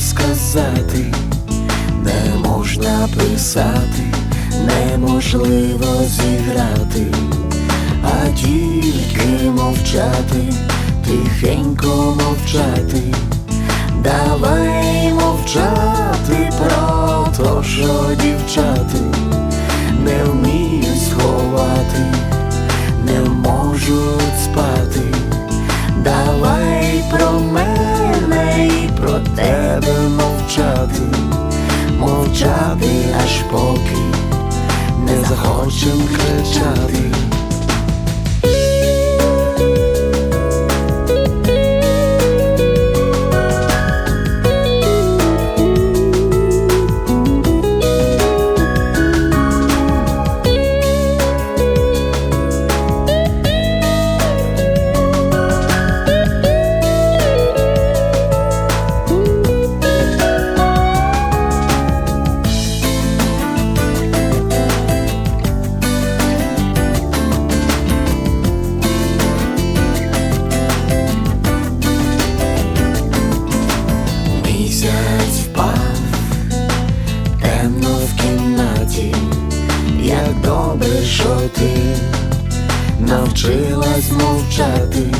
сказати, не можна писати, неможливо зіграти, а тільки мовчати, тихенько мовчати. Давай мовчати про то, що дівчати не вміють сховати, не можуть спати. Давай про мене і про тебе мовчати, мовчати аж поки не захочем кричати. Що ти навчилась мовчати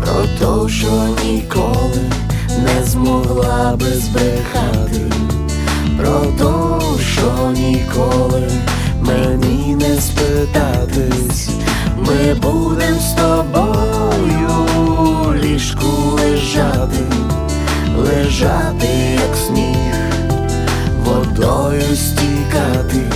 про то, що ніколи не змогла би збрехати, про то, що ніколи мені не спитатись, ми будем з тобою ліжку лежати лежати, як сніг, водою стікати,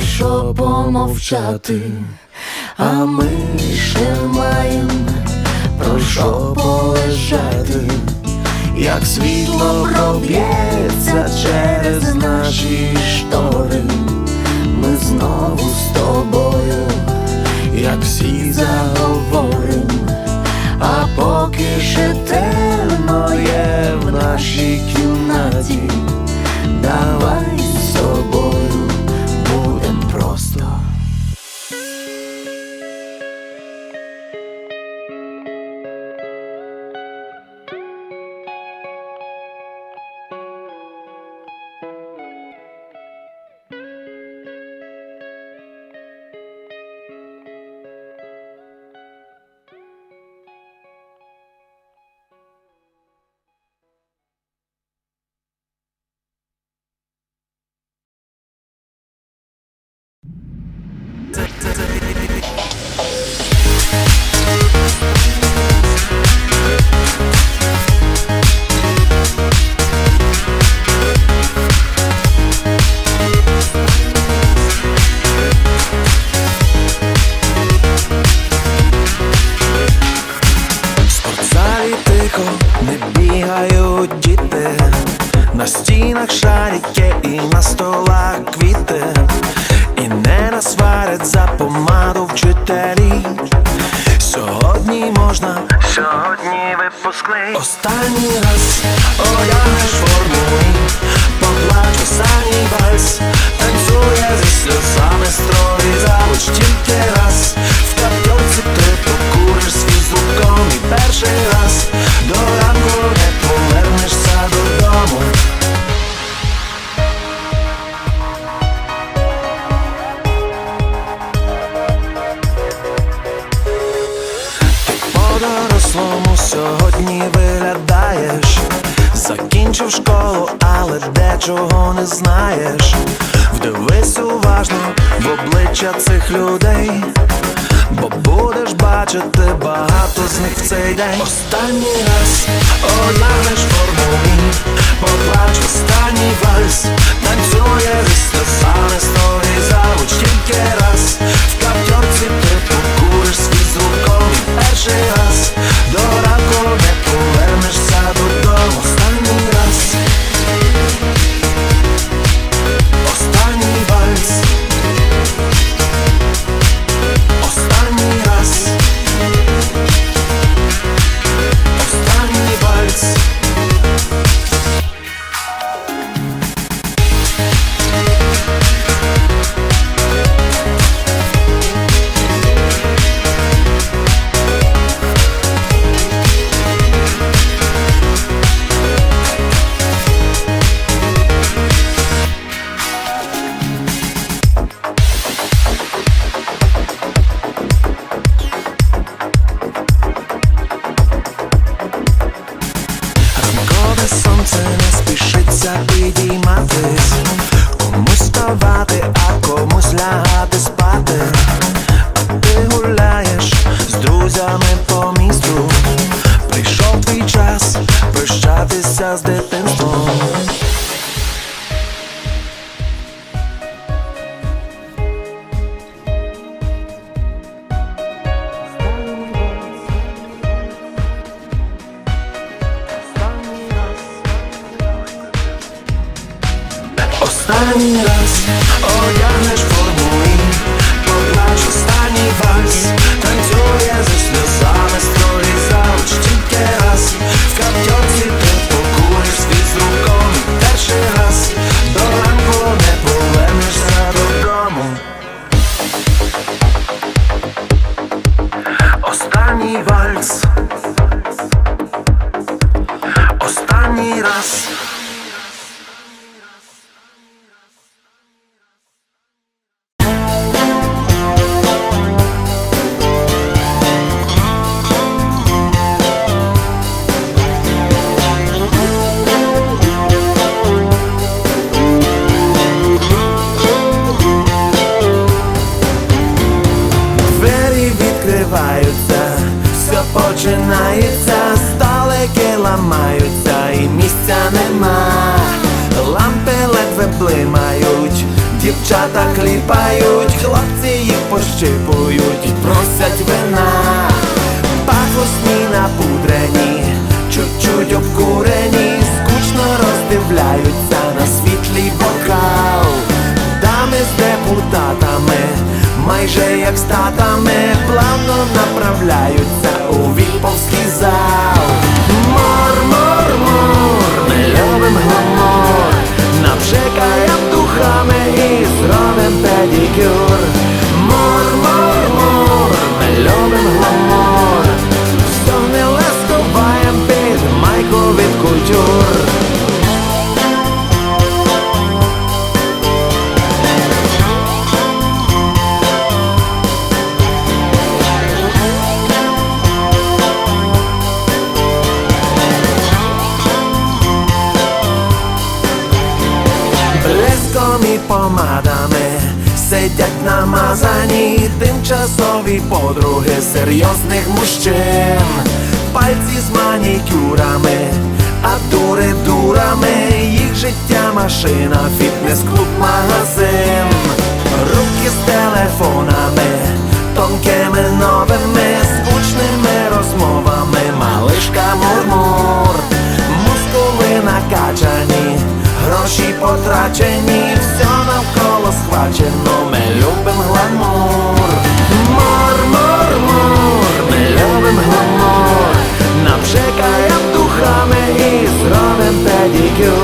Що помовчати, а ми ще маєм про що полежати. Як світло проб'ється через наші штори, ми знову з тобою, як всі заговорим, а поки ще темно є в нашій кімнаті, давай тихо не бігають діти, на стінах шарики і на столах квіти, і не насварять за помаду вчителі. Сьогодні можна, сьогодні випускний. Останній раз одягнеш форму і поплач останній вальс, танцює зі сльозами строї завуч тільки раз. В капельці ти покуриш свій звуком і перший раз до ранку не повернешся додому. Сьогодні виглядаєш закінчив школу, але дечого не знаєш. Вдивись уважно в обличчя цих людей, бо будеш бачити багато з них в цей день. Останній раз одягнеш форму і поплач останній вальс, танцює сльозами сторі завуч тільки раз. В каптерці ти покуриш свій з руком і перший раз до ранку починається, сталики ламаються і місця нема. Лампи ледве блимають, дівчата кліпають, хлопці їх пощипують, просять вина. Пахосні напудрені, чуть-чуть обкурені, скучно роздивляються на світлий бокал. Дами з депутатами, майже як статами, плавно направляються у віповський зал. Мор, мор, мор, ми гламур, напшикаєм духами і зробим педикюр. Серйозних мужчин, пальці з манікюрами, а дури дурами, їх життя машина, фітнес-клуб, магазин, руки з телефонами, тонкими новими, скучними розмовами, малишка мурмур, мускули накачані, гроші потрачені, все навколо схвачено, ми любим гламур. Зробим педикюр.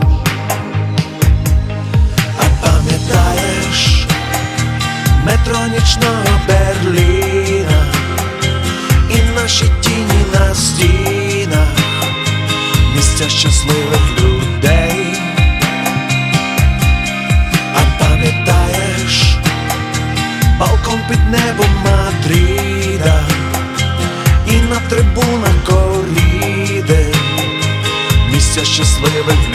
Метро нічного Берліна і наші тіні на стінах, місця щасливих людей. А пам'ятаєш балкон під небом Мадріда і на трибунах коріди, місця щасливих людей.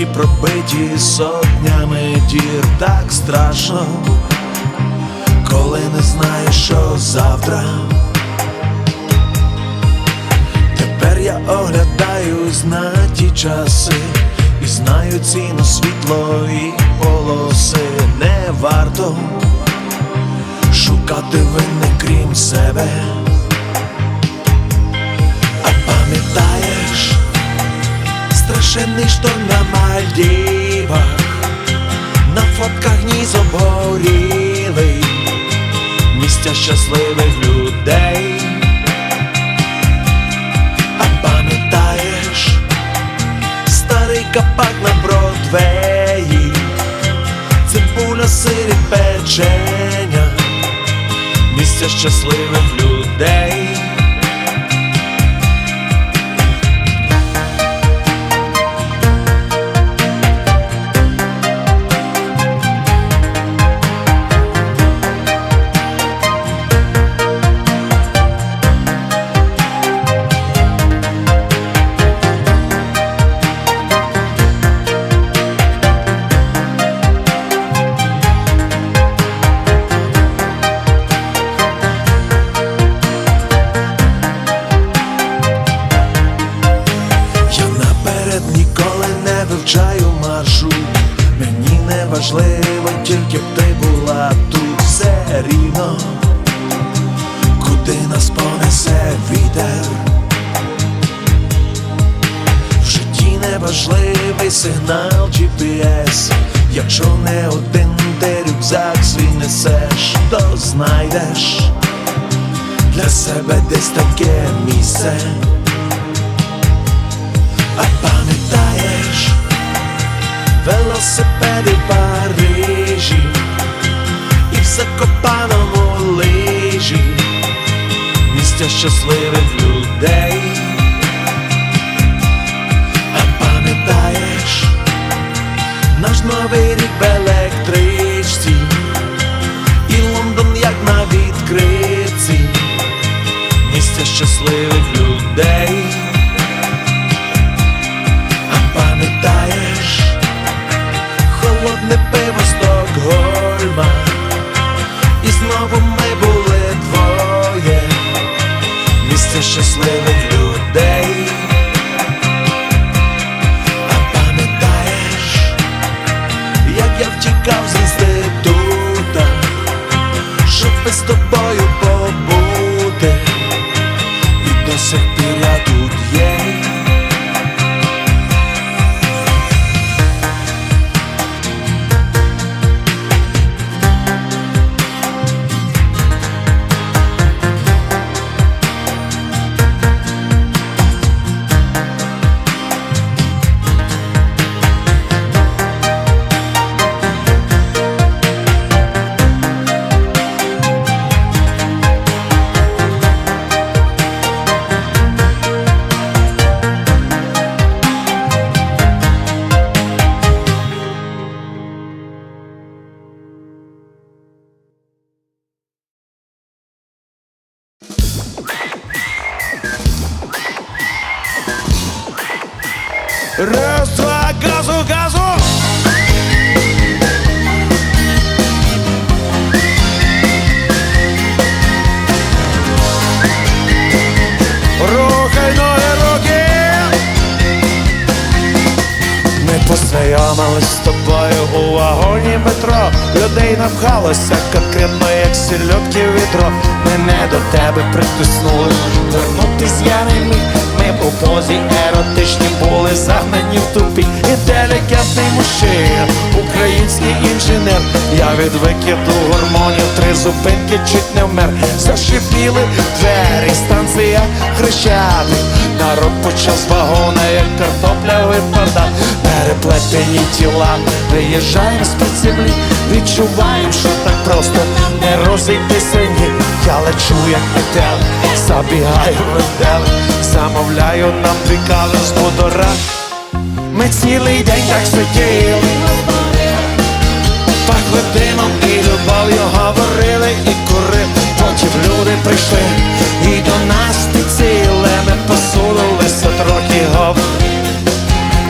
Душі пробиті сотнями дір Так страшно, коли не знаєш, що завтра. Тепер я оглядаюсь на ті часи І знаю ціну світлої полоси Не варто шукати винних крім себе. А пам'ятаєш страшенний шторм на Мальдівах, на фотках ніс обгорілий, місця щасливих людей. А пам'ятаєш старий капак на Бродвеї, цибуля сирі печення, місця щасливих людей. Для себе десь таке місце. А пам'ятаєш велосипеди в Парижі і в Закопаному лижі, місця щасливих людей. А пам'ятаєш наш новий рік в місця щасливих людей. А пам'ятаєш холодне пиво Стокгольма І знову ми були двоє Місце щасливих Тобою у вагоні метро. Людей напхалося конкретно, як сільотки в відро. Мене до тебе притиснули, вернутись я не міг. Ми у позі еротичні були загнані в тупі. Інтелігентний мужчина, український інженер. Я від викиду гормонів три зупинки чуть не вмер. Зашипіли двері, станція хрещатик. Народ почав з вагона, як картопля випадав. Переплетені тіла, виїжджаємо з-під землі, відчуваємо, що так просто не розійтися ні. Я лечу, як метел, забігаю в ентел, замовляю нам дві з будора. Ми цілий день так сиділи, пахли димом і любов'ю говорили і курили. Потім люди прийшли і до нас підсіли, ми посунулися трохи говорили.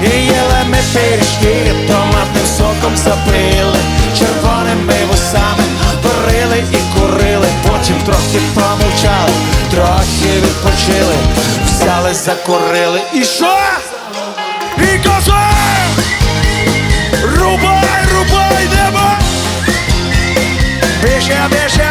І їли ми пиріжки, томатним соком запили, червоними вусами варили і курили, потім трохи помовчали, трохи відпочили, взяли, закурили і що? І коза! Рубай, рубай небо! Біжа, біже,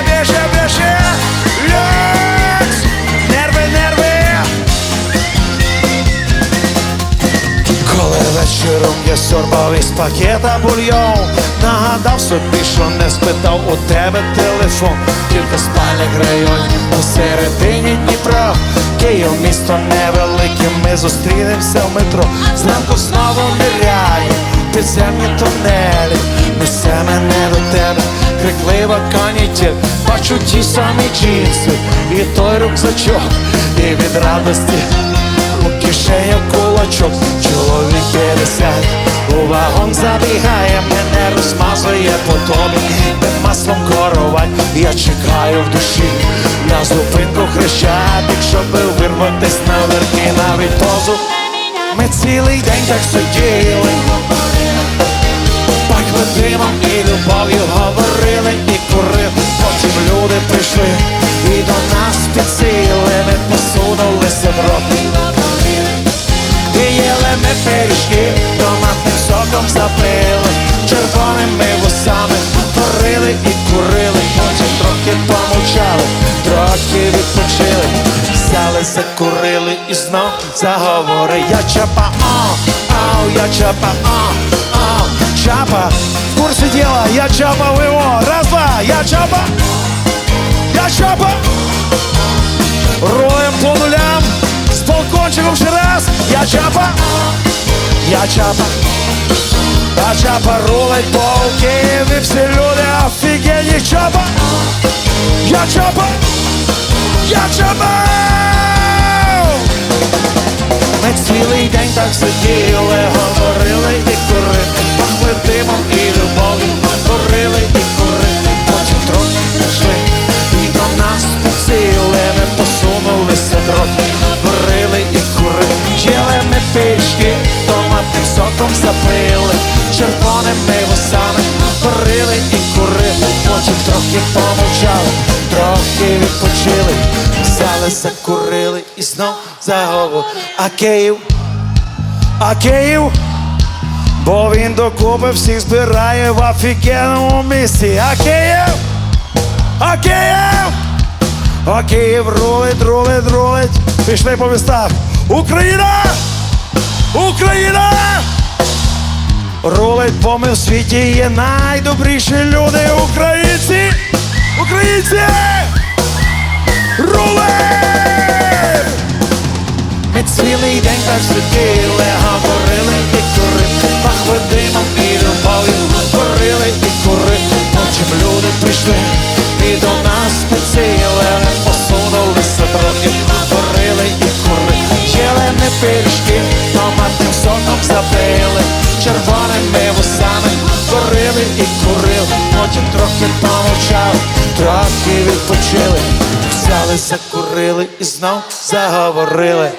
пакета бульйон. Нагадав собі, що не спитав у тебе телефон. Тільки спальних районі посередині Дніпра. Київ місто невелике, ми зустрінемося в метро. Зранку знову ниряє підземні тунелі. Несе мене до тебе, криклива канітель Бачу ті самі джинси і той рюкзачок. І від радості у кишені кулачок, чоловік 50 у вагон забігає, мене розмазує по тобі, під маслом коровай, я чекаю в душі на зупинку хрещатик, щоб вирватись наверх і навіть позу. Ми цілий день так сиділи, пахли димом і любов'ю говорили і курили. Потім люди прийшли і до нас підсіли, ми посунулися трохи. І ми пиріжки, томатним соком запили, червоними вусами варили і курили, потім трохи помовчали, трохи відпочили, взяли, закурили і знов заговори. Я чапа, о, ау, я чапа, о, о, чапа. В курсі діла, я чапа виво. Раз, два, я чапа, я чапа. Роем по нулям З балкончиком ще раз. Я чапа. Я чапа. А чапа рулить по Києві Всі люди офігенні чапа. Я чапа. Я чапа. Ми цілий день так сиділи Говорили і курили. Пахли димом і любов'ю Червоними вусами Говорили і курили Потім трохи помовчали Трохи відпочили Взяли, закурили і знов заговор А Київ А Київ Бо він докупи всіх збирає в офігенному місці. А Київ! А Київ! А Київ рулить, рулить, рулить. Пішли по містах. Україна! Україна! Рулить, бо ми в світі є найдобріші люди. Українці! Українці! Рулить! Ми цілий день так світили, говорили і курили, пахли димом і любов'ю, говорили і курили, потім люди прийшли соком з червоними вусами, говорили і курили, потім трохи помовчали, трохи відпочили, взяли, закурили і знов заговорили.